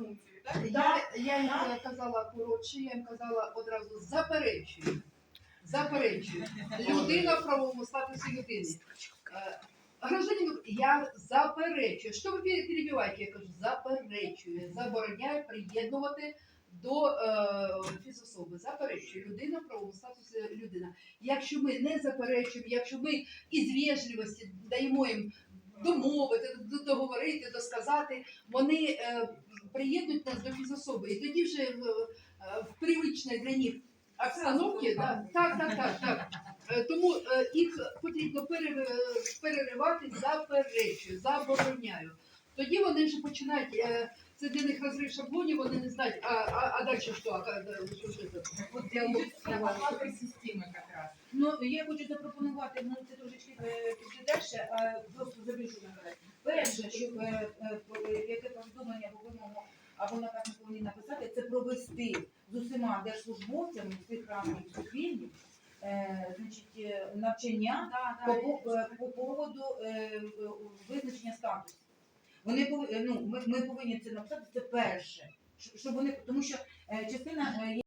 презумпцію, так? Я, я їм е, казала коротше, я їм казала одразу заперечую. Заперечую. Людина в правовому статусі людини. Е, Гражданин, я заперечую. Що ви пере- перебиваєте? Я кажу, заперечую. Забороняю приєднувати до е, фізособи. Заперечую. Людина в правовому статусі людина. Якщо ми не заперечуємо, якщо ми із вежливості даємо їм домовити, договорити, досказати, вони е, приєднують нас до фізособи. І тоді вже в, е, в привичній для них обстановці, да, так, так, так, так. Е, Тому їх потрібно пере- переривати, заперечую, забороняю. Тоді вони вже починають, це для них розрив шаблонів, вони не знають, а, а, а далі що? А, а, що, що? Вот идет схема оплаты системы как раз. Ну, я хочу запропонувати, ну це трошечки е, далі, а просто забіжу наперед. Перше, що е, е, яке повідомлення вимогу або наказ ми повинні написати, це провести з усіма держслужбовцями всіх рамок суспільних, е, значить, навчання по, по, по поводу е, визначення статусу. Вони пов- е, ну, ми, ми повинні це написати, це перше. Щоб вони, тому що е, частина е,